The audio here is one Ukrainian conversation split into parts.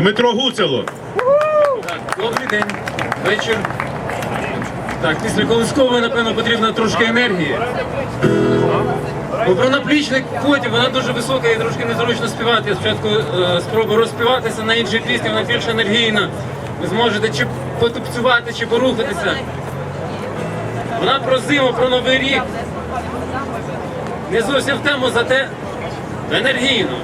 Дмитро Гуцело. Добрий день, вечір. Так, після колискової, напевно, потрібно трошки енергії. Бо про наплічник потім вона дуже висока і трошки незручно співати. Я спочатку е, спробую розспіватися на іншій пісні, вона більш енергійна. Ви зможете чи потупцювати, чи порухатися. Вона про зиму, про новий рік. Не зовсім в тему, зате енергійно.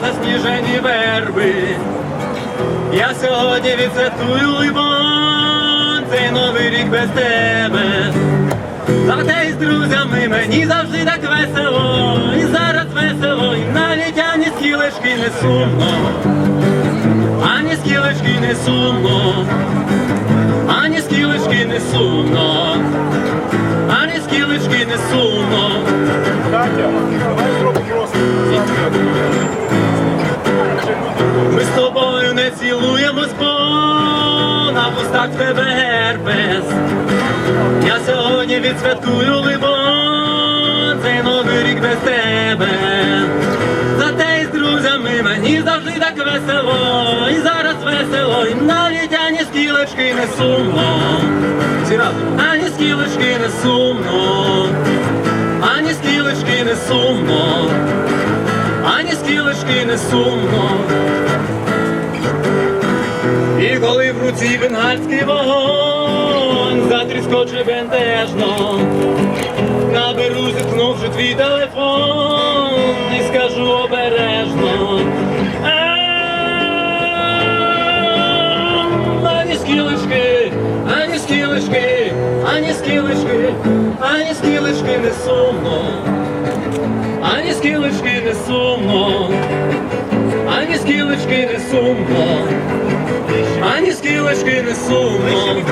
Засніжені верби. Я сьогодні відсвяткую либон, цей новий рік без тебе. Зате із друзями мені завжди так весело, і зараз весело, і навіть ані скілечки не сумно, ані скілечки не сумно, ані скілечки не сумно, ані скілечки не сумно. В тебе герпес. Я сьогодні відсвяткую либон, цей новий рік без тебе. Зате із друзями мені завжди так весело, і зараз весело, і навіть ані скілечки не сумно. Всі разом. Ані скілечки не сумно, ані скілечки не сумно, ані скілечки не сумно. І коли в руці бенгальський вогонь затріскоче бентежно, наберу, зіткнувши твій телефон, і скажу обережно. Ані скілечки, ані скілечки, ані скілечки, ані скілечки не сумно, ані скілечки не сумно, ані скілечки не сумно. Ані скілечки не сумно,